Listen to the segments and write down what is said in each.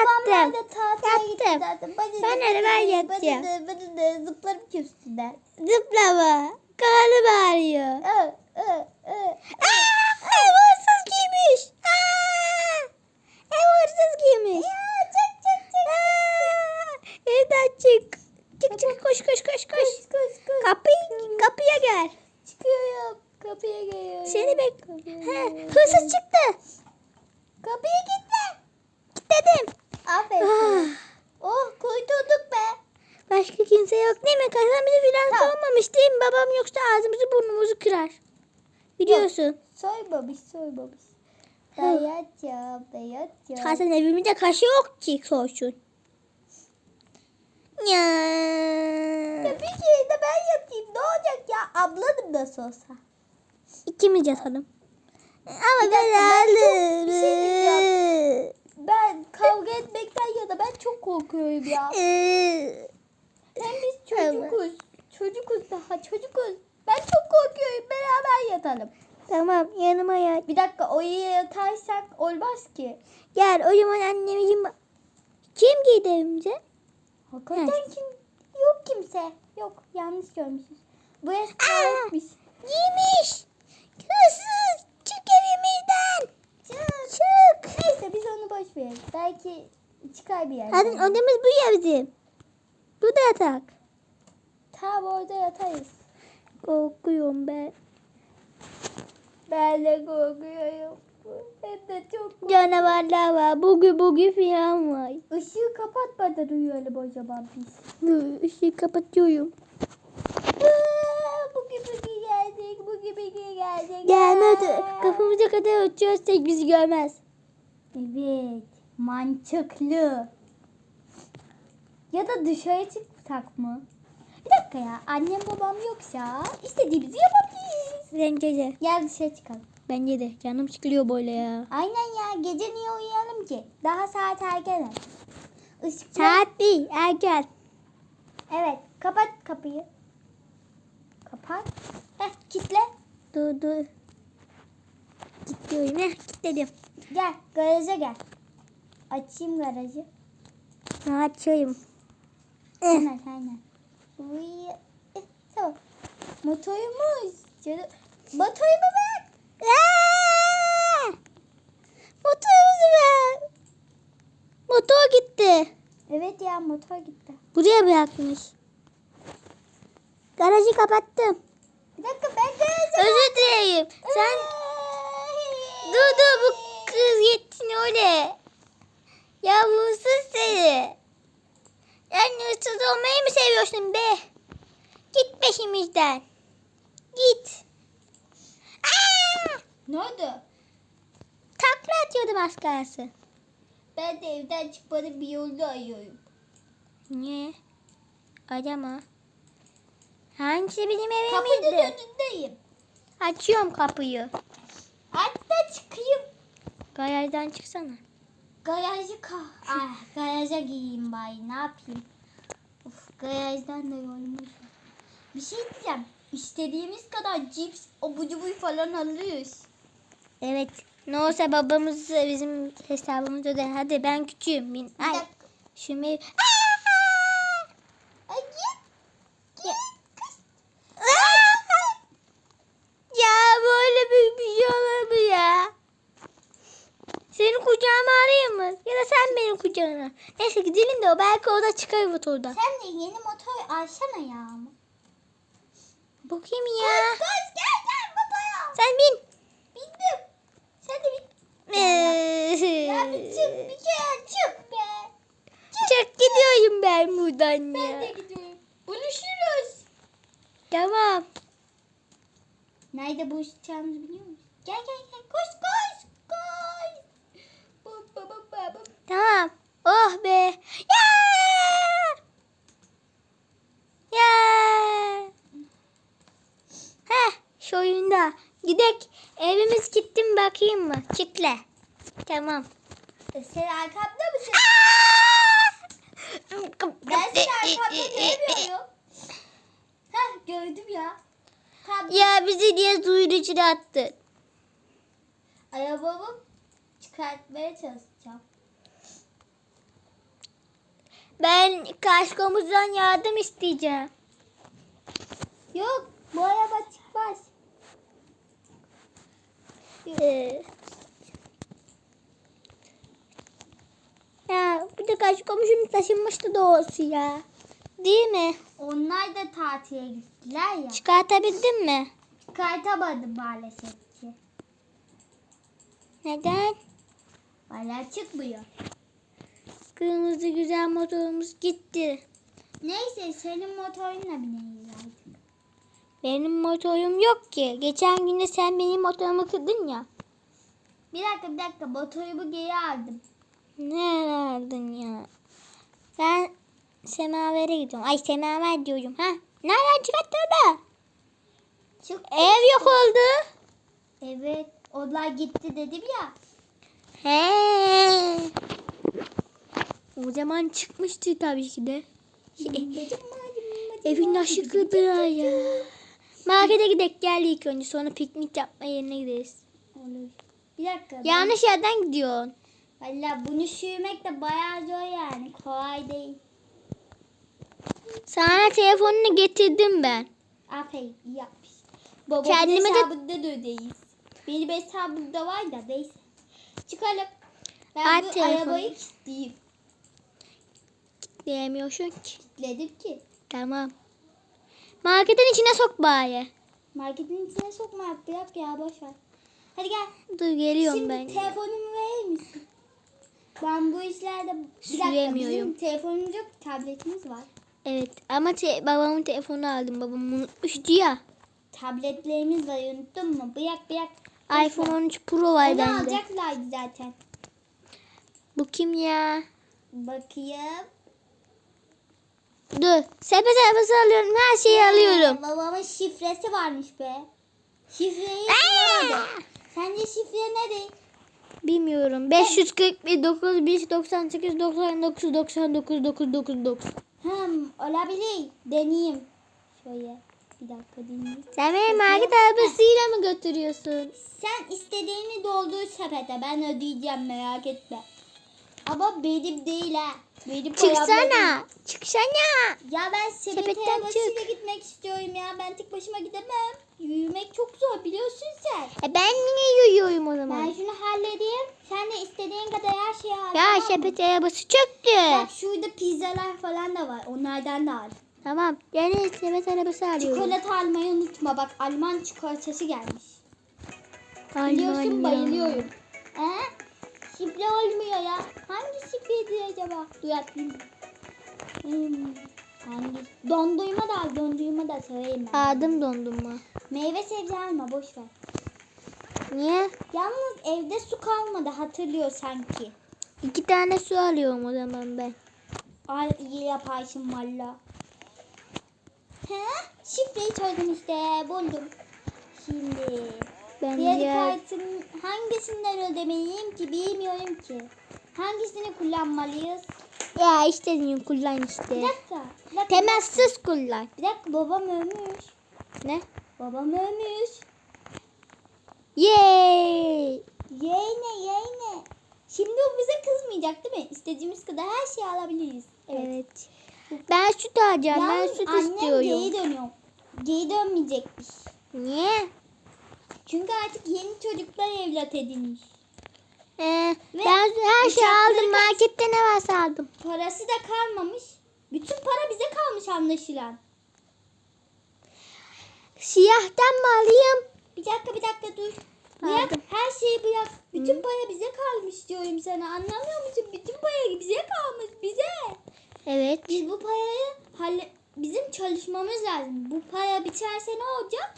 Yattım. Yattım. Bana Ben öyle ben bana da- Bana da zıplarım ki üstünden. Zıplama. Karnım ağrıyor. Ö, ö, ö. Aa, ev hırsız giymiş. Aa, ev hırsız giymiş. Çık çık çık. Aa, evden çık. Çık çık koş koş koş koş. Koş koş koş. Kapıyı, kapıya gel. Çıkıyorum. Kapıya geliyorum. Seni bek. He, hırsız çıktı. Kapıya gitme. Dedim. Aferin. oh kurtulduk be. Başka kimse yok değil mi? Kazanımızı falan Tamam. sormamış değil mi? Babam yoksa ağzımızı burnumuzu kırar. Biliyorsun. Soymamış soymamış. Hı. Ben yatacağım ben yatacağım. Zaten evimizde kaşı yok ki soysun. Ya. Ya bir kere de ben yatayım ne olacak ya ablanım nasıl olsa. İkimiz yatalım. Ama ben ben çok- bir şey ağlarım. Ben kavga etmekten ya da ben çok korkuyorum ya. Ee, Hem biz çocukuz. Çocukuz daha çocukuz. Ben çok korkuyorum beraber yatalım. tamam yanıma yat. Bir dakika oraya yatarsak olmaz ki. Gel o zaman annemizin... Kim giydi evimize? Hakikaten kim? Yok kimse. Yok yanlış görmüşüz. Bu sahipmiş. Giymiş. Hırsız. Çık evimizden. Çık. Çık. Neyse biz onu boş verelim. Belki çıkar bir yerden. Hadi odamız bu ya bizim. Bu da yatak. Tam orada yatarız. Korkuyorum ben. Ben de korkuyorum. Hem de çok Canavarlar var. Bugü bugü falan var. Işığı kapatmadan uyuyalım zaman biz. Dur, ışığı kapatıyorum. Aa, Bugün bugün geldik. Bugün bugün geldik. Gelmedi. Aa. Kafamıza kadar ötüyorsak bizi görmez. Evet. Mantıklı. Ya da dışarı çıksak mı? Bir dakika ya. Annem babam yoksa istediğimizi yapabiliriz. Bence de. Gel dışarı çıkalım. Bence de. Canım sıkılıyor böyle ya. Aynen ya. Gece niye uyuyalım ki? Daha saat erken. Işık Saat değil. Erken. Evet. Kapat kapıyı. Kapat. Heh kitle. Dur dur. Gidiyorum. Heh kilitledim. Gel garaja gel. Açayım garajı. Ha, Açayım. Eh. Aynen aynen. Uy. Eh, tamam. Motorumuz. Canım. Motorumu ver. Aa! Motorumuzu ver. Motor gitti. Evet ya motor gitti. Buraya bırakmış. Garajı kapattım. Bir dakika ben. Özür dileyim. Sen dur dur bu kız gitsin öyle. Ya hırsız seni. Yani hırsız olmayı mı seviyorsun be? Git peşimizden. Git. Aa! Ne oldu? Takla atıyordum az kalsın. Ben de evden çıkmanın bir yolunu arıyorum. Niye? Arama. Hangisi benim evim Kapının miydi? önündeyim. Açıyorum kapıyı. Hatta çıkayım. Garajdan çıksana. Garajı ka ah, garaja gireyim bari ne yapayım. Of garajdan da yorulmuş. Bir şey diyeceğim. İstediğimiz kadar cips, abur cubur falan alırız. Evet. Ne olsa babamız bizim hesabımız öder. Hadi ben küçüğüm. Bin. Ay. dakika. Şu mev... Ay git. Git. Kız. Ya böyle büyük bir şey olur mu ya? Senin kucağıma arayayım mı? Ya da sen benim kucağına. Neyse gidelim de o belki o da çıkar motordan. Sen de yeni motor alsana ya. Bakayım ya. Kız gel gel motora. Sen bin. Bindim. Sen de bin. Ya bir çık bir kere çık be. Çok gidiyorum ben buradan Ben ya. de gidiyorum. Buluşuruz. Tamam. Nerede buluşacağımızı biliyor musun? Gel gel gel koş koş koş. Bum, bum, bum, bum. Tamam. Oh be. Ya! Ya! Heh, şu oyunda. Gidek. Evimiz gittim bakayım mı? Çitle. Tamam. E, Sen arkamda mısın? Ben seni arkamda görmüyorum. Heh gördüm ya. Tam Ya bizi diye suyun içine attı. arabamı çıkartmaya çalışacağım. Ben kaşkomuzdan yardım isteyeceğim. Yok bu araba çıkmaz. Ee, ya bir de kaşkomuşum taşınmıştı doğrusu ya. Değil mi? Onlar da tatile gittiler ya. Çıkartabildin mi? Çıkartamadım maalesef ki. Neden? Hala çıkmıyor. Kırmızı güzel motorumuz gitti. Neyse senin motorunla bineyiz artık. Benim motorum yok ki. Geçen gün de sen benim motorumu kırdın ya. Bir dakika bir dakika motorumu geri aldım. Ne aldın ya? Ben semavere gidiyorum. Ay semaver diyorum. Ha? Nereden çıkarttın da? Çık. Ev yok oldu. Evet onlar gitti dedim ya. He. O zaman çıkmıştı tabii ki de. Evin aşıklı bir ay ya. Markete gidelim gel ilk önce sonra piknik yapma yerine gideriz. Olur. Bir dakika. Yanlış yerden gidiyorsun. Valla bunu sürmek de bayağı zor yani. Kolay değil. Sana telefonunu getirdim ben. Aferin iyi yapmış. Babamın Kendime de- hesabında da ödeyiz. Benim hesabımda var da neyse. Çıkalım. Ben Aç bu telefonu. arabayı kilitleyeyim. Diyemiyorsun ki. Kilitledim ki. Tamam. Marketin içine sok bari. Marketin içine sokma bırak ya boş ver. Hadi gel. Dur geliyorum Şimdi ben. telefonumu verir misin? Ben bu işlerde bir dakika bizim telefonumuz yok tabletimiz var. Evet ama te- babamın telefonunu aldım. Babam unutmuştu ya. Tabletlerimiz var unuttun mu? Bırak bırak. İPhone 13 Pro var Onu bende. alacaklardı zaten. Bu kim ya? Bakayım. Dur. Sepet arabası alıyorum. Her şeyi alıyorum. Ee, Babamın şifresi varmış be. Şifreyi Aa! nerede? Sence şifre nedir? Bilmiyorum. 541 9198 99 99 999. Hmm, olabilir. Deneyeyim. Şöyle bir dakika dinleyeyim. Sen beni market arabasıyla mı götürüyorsun? Sen istediğini doldur sepete. Ben ödeyeceğim merak etme. Ama benim değil ha. Benim. Çıksana. Çıksana. Ya ben sepet Sepetten arabasıyla gitmek istiyorum ya. Ben tek başıma gidemem. Yürümek çok zor biliyorsun sen. E ben niye yürüyorum o Ben zaman? şunu halledeyim. Sen de istediğin kadar her şeyi al. Ya sepet arabası çöktü. Bak şurada pizzalar falan da var. Onlardan da al. Tamam. Yani sepet arabası alıyorum. Çikolata almayı unutma. Bak Alman çikolatası gelmiş. Biliyorsun Almanya. bayılıyorum. Ee? Şifre olmuyor ya. Hangi şifreydi acaba? Dur atayım. Hmm, hangi? Dondurma da al. Dondurma da severim ben. Aldım dondurma. Meyve sebze alma. Boş ver. Niye? Yalnız evde su kalmadı. Hatırlıyor sanki. İki tane su alıyorum o zaman ben. Al iyi yaparsın valla. He? Şifreyi çözdüm işte. Buldum. Şimdi. Ben Kredi diğer... kartının hangisinden ödemeliyim ki bilmiyorum ki. Hangisini kullanmalıyız? Ya istediğin kullan Bir işte. dakika. Bir dakika. Temassız kullan. Bir dakika babam ölmüş. Ne? Babam ölmüş. Yay! Yeğne yeğne. Şimdi o bize kızmayacak değil mi? İstediğimiz kadar her şeyi alabiliriz. Evet. Ben süt alacağım. Ben Yalnız süt annem istiyorum. geri dönüyor. Geri dönmeyecekmiş. Niye? Çünkü artık yeni çocuklar evlat edinmiş. Ee, Ve ben her uçakları aldım. Markette ne varsa aldım. Parası da kalmamış. Bütün para bize kalmış anlaşılan. Siyahtan mı alayım? Bir dakika bir dakika dur. Bırak Aldım. her şeyi bırak. Bütün para bize kalmış diyorum sana. Anlamıyor musun? Bütün para bize kalmış bize. Evet. Biz bu parayı halle bizim çalışmamız lazım. Bu para biterse ne olacak?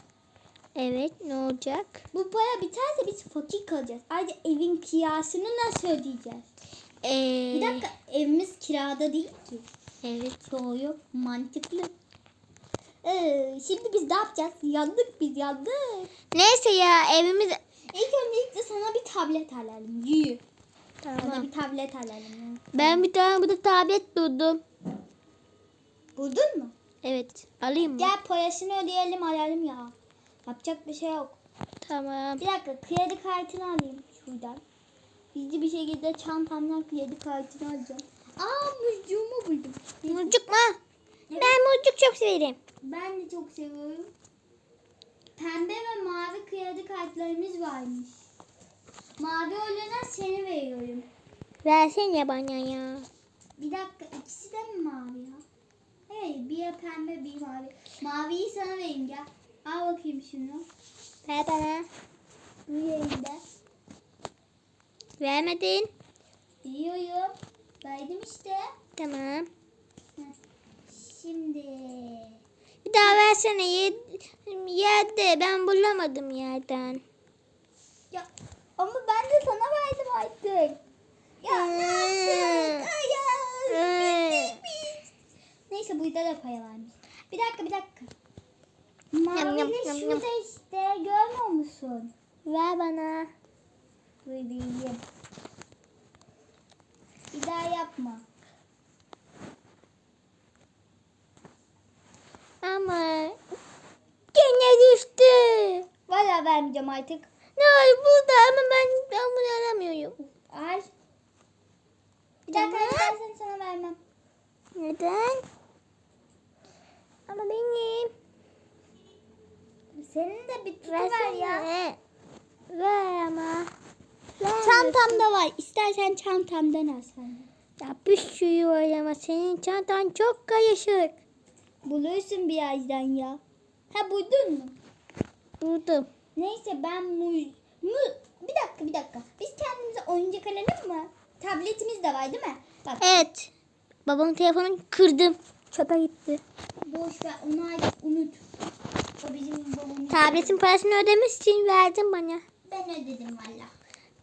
Evet ne olacak? Bu para biterse biz fakir kalacağız. Ayrıca evin kirasını nasıl ödeyeceğiz? Ee, Bir dakika evimiz kirada değil ki. Evet. Doğru. Mantıklı. Ee, şimdi biz ne yapacağız? Yandık biz yandık. Neyse ya evimiz... İlk öncelikle sana bir tablet alalım. Yürü. Sana Tamam. bir tablet alalım. Ben bir tane burada tablet buldum. Buldun mu? Evet. Alayım mı? Gel parasını ödeyelim alalım ya. Yapacak bir şey yok. Tamam. Bir dakika kredi kartını alayım şuradan. Gizli bir şekilde çantamdan kredi kartını alacağım. Aa muzcuğumu buldum. Murcuk mu? Ben murcuk çok severim. Ben de çok seviyorum. Pembe ve mavi kıyafet kartlarımız varmış. Mavi olana seni veriyorum. Versene bana ya. Bir dakika ikisi de mi mavi ya? Hey bir pembe bir mavi. Maviyi sana vereyim gel. Al bakayım şunu. Ver bana. Bu yerinde. Vermedin. Biliyorum. Verdim işte. Tamam. Heh. Şimdi. Bir daha versene. Yer, yerde. Ben bulamadım yerden. Ya ama ben de sana verdim artık. Ya ne yaptın? Hayır. Neyse burada da paya varmış. Bir dakika bir dakika. Yam, yam, şurada işte görmüyor musun? Ver bana. Dur bileyim. Bir daha yapma. Ama gene düştü. Valla vermeyeceğim artık. Ne var burada ama ben, ben bunu alamıyorum. Al. Bir dakika Tamam. versen sana vermem. Neden? Ama benim. Senin de bir tutu ver ya. Ver ama. Ver. Çantamda var. İstersen çantamdan al sen. Ya bir sürü var ama senin çantan çok karışık. Bulursun birazdan ya. Ha buldun mu? Buldum. Neyse ben mu, mu bir dakika bir dakika. Biz kendimize oyuncak alalım mı? Tabletimiz de var değil mi? Bak Evet. Babamın telefonunu kırdım. Çöpe gitti. boş ver onu artık unut. O bizim babamın. Tabletin parasını ödemiş için verdim bana. Ben ödedim valla.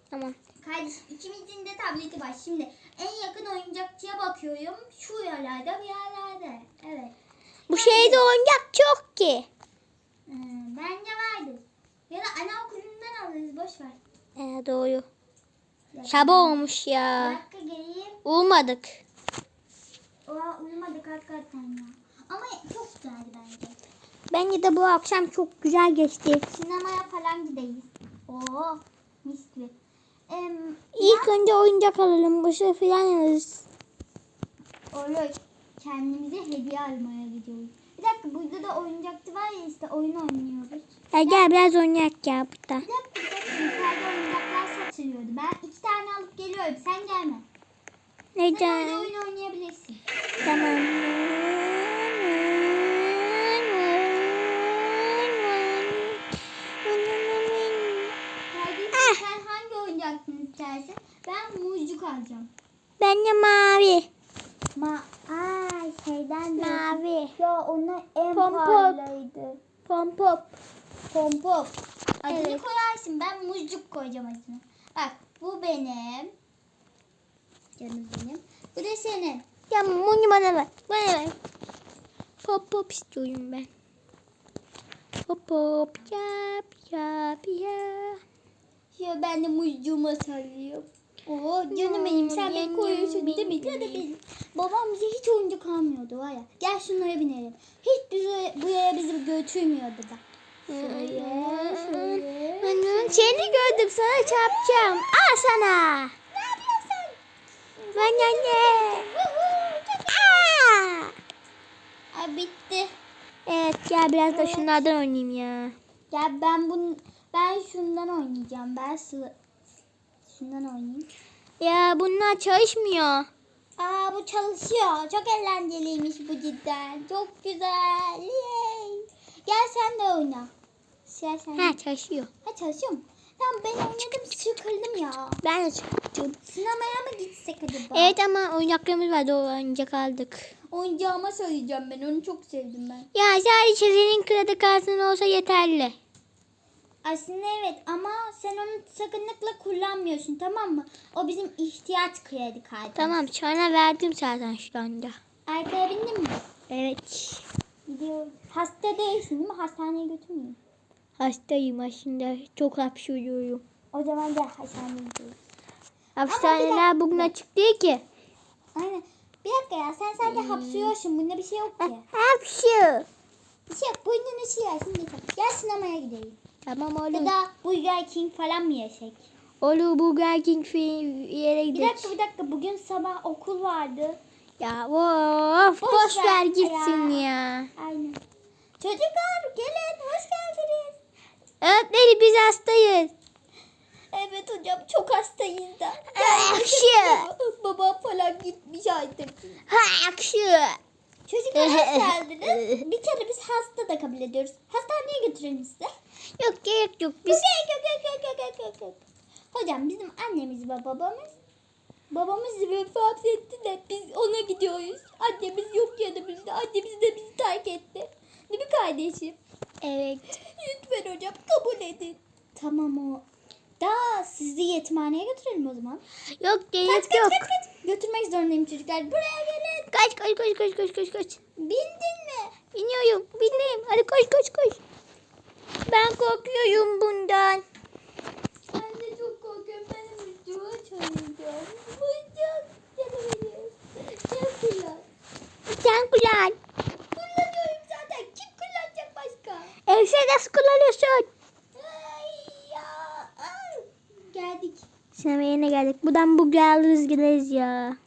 Tamam. Kardeş ikimizin de tableti var. Şimdi en yakın oyuncakçıya bakıyorum. Şu yerlerde bir yerlerde. Evet. Bu şeyde oyuncak çok ki. Hmm, bence vardır. Ya da anaokulundan alırız boş ver. Ee, doğru. Sabah olmuş Bir ya. dakika geleyim. Uyumadık. Oha uyumadık hakikaten ya. Ama çok güzeldi bence. Bence de bu akşam çok güzel geçti. Sinemaya falan gideyiz. Oo mis gibi. Em, İlk önce oyuncak alalım. Şey falan alırız. Olur. Kendimize hediye almaya gidiyoruz. Bir dakika burada da oyuncakçı var ya işte oyun oynuyoruz. Ya gel biraz oynayak ya burada. Bir dakika bir dakika yukarıda oyuncaklar satılıyordu. Ben iki tane alıp geliyorum. Sen gelme. Sen Neden? oyun oynayabilirsin. Tamam. Kardeşim Ah. sen hangi oyuncakını istersin? Ben muzcuk alacağım. Ben de mavi. Ma Ay şeyden de. Mavi. Ya onlar en Pompop. pahalıydı. Pompop. Pompop. Adını Evet. koyarsın. Ben muzcuk koyacağım adını. Bak bu benim. Canım benim. Bu da senin. Ya bunu bana ver. Bana ver. Pop pop istiyorum ben. Pop pop yap yap yap. Ya ben de muzcuğuma sarıyorum. Oo canım benim sen beni koyuyorsun değil mi? Canım yum. benim. Babam bize hiç oyuncak almıyordu var ya. Gel şunlara binelim. Hiç bizi, buraya bizi götürmüyordu da. Şöyle, şöyle. Annem seni gördüm sana çarpacağım. Al sana. Ne yapıyorsun? Ben anne. Aa! Ay bitti. Evet gel biraz da şunlardan oynayayım ya. Gel ben bunu ben şundan oynayacağım. Ben sı şundan oynayayım. Ya bunlar çalışmıyor. Aa bu çalışıyor. Çok eğlenceliymiş bu cidden. Çok güzel. Yay. Gel sen de oyna. Gel sen. Ha çalışıyor. Ha çalışıyor mu? Tamam ben oynadım sıkıldım ya. Ben de çıktım. Sinemaya mı gitsek acaba? Evet ama oyuncaklarımız vardı o oyuncak aldık. Oyuncağıma söyleyeceğim ben onu çok sevdim ben. Ya sadece senin kredi kartın olsa yeterli. Aslında evet ama sen onu sakınlıkla kullanmıyorsun tamam mı? O bizim ihtiyaç kredi kartı. Tamam sana verdim zaten şu anda. Arkaya bindin mi? Evet. Gidiyorum. Hasta değilsin değil mi? Hastaneye götürmeyeyim. Hastayım aslında. Çok hapşırıyorum. O zaman gel hastaneye gidiyoruz. Hastaneler bugün açık değil ki. Aynen. Bir dakika ya sen sadece hapsıyorsun. Bunda bir şey yok ki. Hapşır. Bir şey yok. Burnunu siliyorsun. yeter. Gel sinemaya gidelim. Tamam Ya oğlum. da Burger King falan mı yesek? Olur Burger King yere Bir gidelim. dakika bir dakika bugün sabah okul vardı. Ya of Boş boş, ver ver gitsin ya. ya. Aynen. Çocuklar gelin hoş geldiniz. Öğretmenim biz hastayız. Evet hocam çok hastayız da. Akşı. Babam falan gitmiş artık. Ha akşı. Çocuklar hoş geldiniz. Bir kere biz hasta da kabul ediyoruz. Hastaneye götürelim size. Yok gerek yok. Biz... Yok, yok, yok, yok, yok, yok, yok. Hocam bizim annemiz ve babamız babamız vefat etti de biz ona gidiyoruz. Annemiz yok yanımızda. Annemiz de bizi terk etti. Değil mi kardeşim? evet. Lütfen hocam kabul edin. Tamam o. Daha sizi yetimhaneye götürelim o zaman. Yok Kaç gerek kaç yok. kaç kaç. Götürmek zorundayım çocuklar. Buraya gelin. Kaç kaç kaç kaç kaç kaç kaç. Bindin mi? Biniyorum. Bineyim. Hadi koş koş koş. Ben korkuyorum bundan. Ben de çok korkuyorum. Benim videoyu çalacağım. Canım benim. Çok güzel. Sen kullan. Kullanıyorum zaten. Kim kullanacak başka? Evse nasıl kullanıyorsun? Ay ya. Ay. Geldik. Sinema yerine geldik. Buradan bu alırız gideriz ya.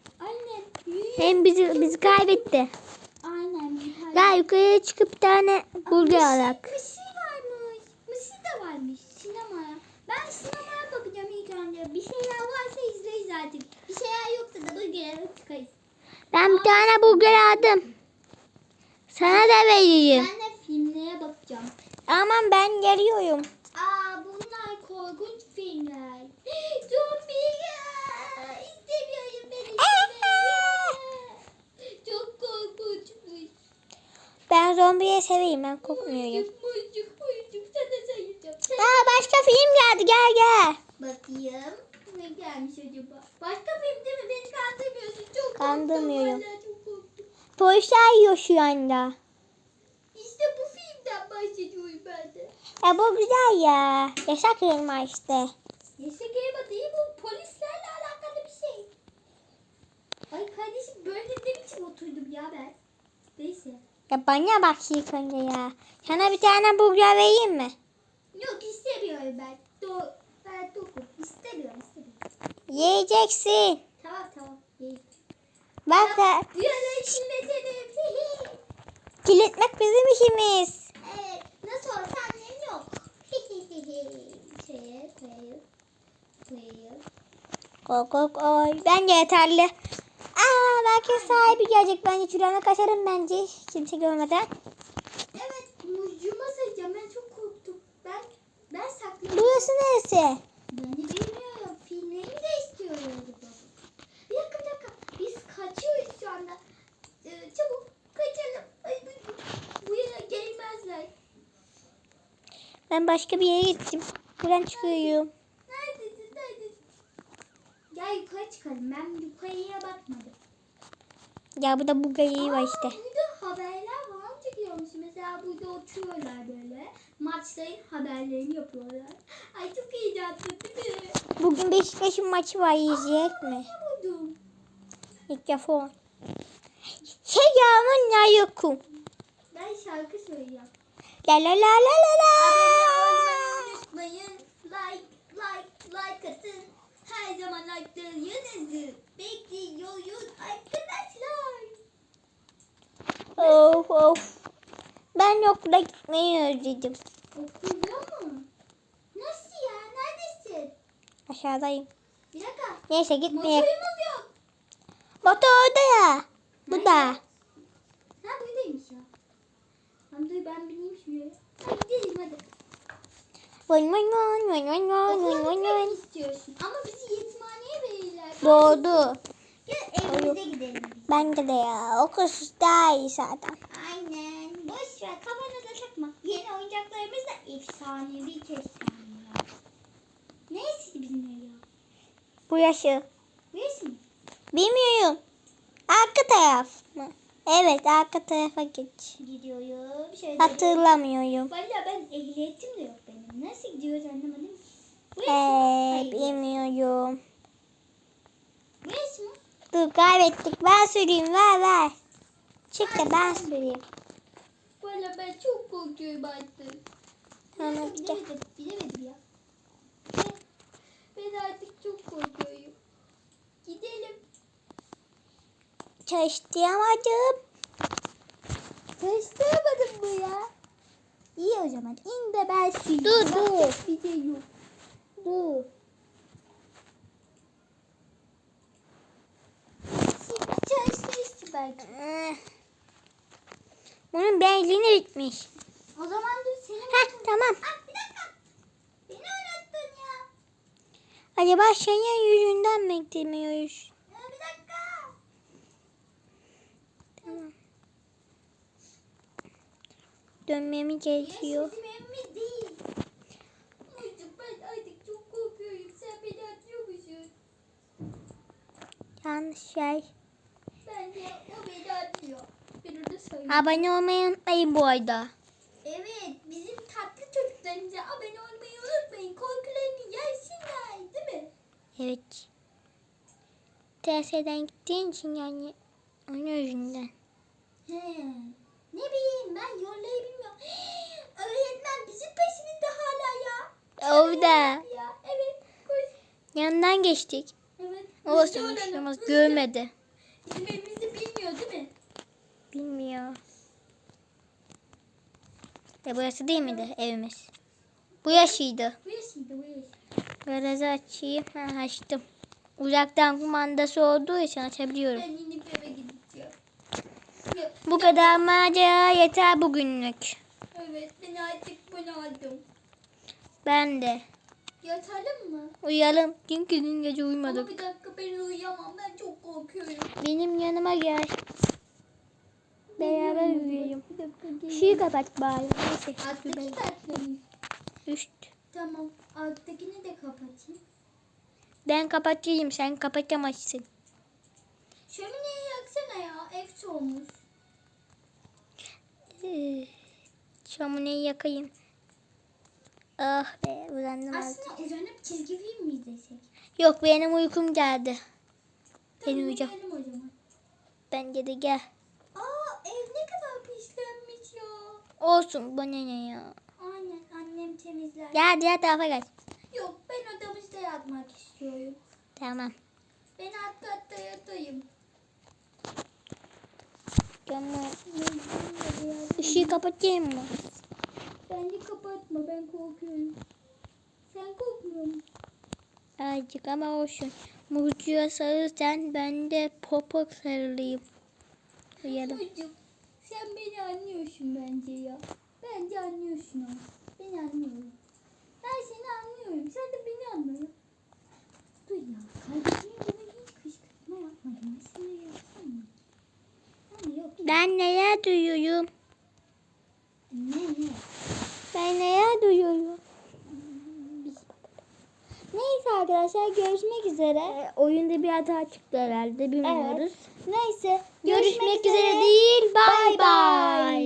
Yürü. Hem bizi bizi kaybetti. Aynen. bir Gel yukarıya çıkıp bir tane burger Mışı- alak. Mışı varmış. Mışı da varmış sinemaya. Ben sinemaya bakacağım ilk önce. Bir şeyler varsa izleyiz artık. Bir şeyler yoksa da burger'e çıkarız. Ben bir tane burger aldım. Sana da vereyim. Ben de filmlere bakacağım. Aman ben geliyorum. Aa bunlar korkunç filmler. Zombi. İstemiyorum ben istemiyorum. Çok korkunçmuş. Ben zombiye seveyim ben korkmuyorum. Mucuk mucuk sana sayacağım. Aa başka film geldi gel gel. Bakayım. Ne gelmiş acaba? Başka film değil mi? Beni kandırmıyorsun. Çok Kandırmıyorum. korktum. Vallahi çok korktum. Polisler yiyor şu anda. İşte bu filmden bahsediyorum ben de. Ya bu güzel ya. Yasak elma işte. Yasak elma değil bu. Polislerle alakalı bir şey. Ay kardeşim böyle ne biçim oturdum ya ben. Neyse. Ya bana bak ilk önce ya. Sana bir tane burger vereyim mi? Yok istemiyorum ben. Do ben. İstemiyorum istemiyorum. Yiyeceksin. Tamam tamam. Da Bu yana işletelim. kilitmek bizim işimiz. evet. Nasıl olsa annem yok. Şeye koyayım. Koyayım. Koy koy koy. Bence yeterli. Aa belki sahibi gelecek. Bence şurana kaçarım bence. Kimse görmeden. Evet. Mucuma sayacağım. Ben çok korktum. Ben ben saklandım. Burası neresi? Ben de bilmiyorum. Filmleri de istiyorum. Bir dakika bir dakika. Biz kaçıyoruz şu anda. Ee, çabuk kaçalım. Ay, bu, bu yana gelmezler. Ben başka bir yere gittim. Buradan çıkıyorum. Neredesin neredesin? Gel yukarı çıkalım. Ben yukarıya bakmadım. Ya burada burger yeri var Aa, işte. Haberler falan çekiyormuş. Burada oturuyorlar böyle. Maçların haberlerini yapıyorlar. Ay çok heyecanlı değil mi? Bugün Beşiktaş'ın maçı var. Yiyecek mi? Ne buldum? Mikrofon. Şey ya yokum. Ben şarkı söyleyeceğim. La la la la la la. Abone olmayı unutmayın. Like, like, like atın. Her zaman like'larınızı bekliyoruz arkadaşlar. Of of. Ben okula gitmeyi özledim. Okulda mı? Nasıl ya? Neredesin? Aşağıdayım. Bir dakika. Neyse gitmeye. Motorumuz yok. Motor orada ya. Bu da. Ha buradaymış ya. Dur ben bineyim şuraya. Hadi gidelim hadi. Vın vın vın vın vın vın Okula vın vın vın. istiyorsun. Ama bizi yetimhaneye verirler. Doğdu. Gel evimize gidelim. Bence de ya. Okul daha iyi zaten. Aynen. Boş ver kafana da takma. Yeni oyuncaklarımız da efsanevi kestaneler. Neyse ev ya? Bu yaşı. Neyse mi? Bilmiyorum. Arka taraf mı? Evet arka tarafa geç. Gidiyorum. Şöyle. Hatırlamıyorum. Valla ben ehliyetim de yok benim. Nasıl gidiyoruz anlamadım. Burası Ee, mı? Bilmiyorum. Burası mı? Dur kaybettik. Ben süreyim ver ver. Çık da ben süreyim. Valla ben çok korkuyorum artık. Tamam, Neyse, gel. bilemedim, bilemedim ya. Ben, ben artık çok korkuyorum. Gidelim. Çalıştıramadım. Çalıştıramadım bu ya. İyi o zaman. İn de ben süreyim. Dur, dur. Bir şey yok. Dur. Şimdi çalıştırırsın belki. Bunun benzini bitmiş. O zaman dur senin... Heh tamam. Ah bir dakika. Beni oynattın ya. Acaba senin yüzünden mi gidemiyoruz? Ya bir dakika. Tamam. Dönmemi gerekiyor. Ya bizim evimiz değil. Çocuk ben artık çok korkuyorum. Sen beni atıyor musun? Yanlış şey. Bence o beni atıyor. Onu söyleyeyim. Abone olmayı unutmayın bu arada. Evet, bizim tatlı çocuklarımıza abone olmayı unutmayın. Korkularını yersinler, değil mi? Evet. TS'den gittiğin için yani onun yüzünden. He. Ne bileyim ben yollayı bilmiyorum. Öğretmen bizim peşimizde hala ya. Orada. Ya evet, koş. Yanından geçtik. Evet. Olsun görmedi. Bizim evimizi bilmiyor değil mi? Bilmiyor. E burası değil miydi evimiz? Bu yaşıydı. Bu yaşıydı, bu yaş. Garajı açayım. Ha, açtım. Uzaktan kumandası olduğu için açabiliyorum. Ben inip eve gideceğim. Bu kadar macera yeter bugünlük. Evet, ben artık bunu aldım. Ben de. Yatalım mı? Uyuyalım. Çünkü dün gece Ama uyumadık. bir dakika ben uyuyamam. Ben çok korkuyorum. Benim yanıma gel. Beraber gelin. Işığı kapat bari. Neyse. Alttaki tatlı Üst. Tamam. Alttakini de kapatayım. Ben kapatayım. Sen kapatamazsın. Şömineyi yaksana ya. Ev soğumuş. Ee, Şömineyi yakayım. Ah be uzandım. Aslında uzanıp çizgi film mi izlesek? Yok benim uykum geldi. Ben Tamam, uyuyacağım. o zaman. Bence de gel. Ev ne kadar pislenmiş ya. Olsun bana ne ya. Aynen annem temizler. Gel diğer tarafa gel. Yok ben odamızda yatmak istiyorum. Tamam. Ben alt katta yatayım. Tamam. Işığı kapatayım mı? Bence kapatma ben korkuyorum. Sen korkmuyor musun? Azıcık ama olsun. Muzcuya sarılsan ben de popo sarılayım. Uyuyalım. Çocuk sen beni anlıyorsun bence ya. Bence anlıyorsun onu. Beni anlıyorum. Ben seni anlıyorum. Sen de beni anla. Dur ya. Kardeşimin bana hiç kışkırtma yapmadın. Mesela yapsana. Ama yok. Ben neler duyuyorum? Ne ne? Ben neler duyuyorum? Neyse arkadaşlar görüşmek üzere. Ee, oyunda bir hata çıktı herhalde bilmiyoruz. Neyse Görüşmek üzere değil. Bay bay.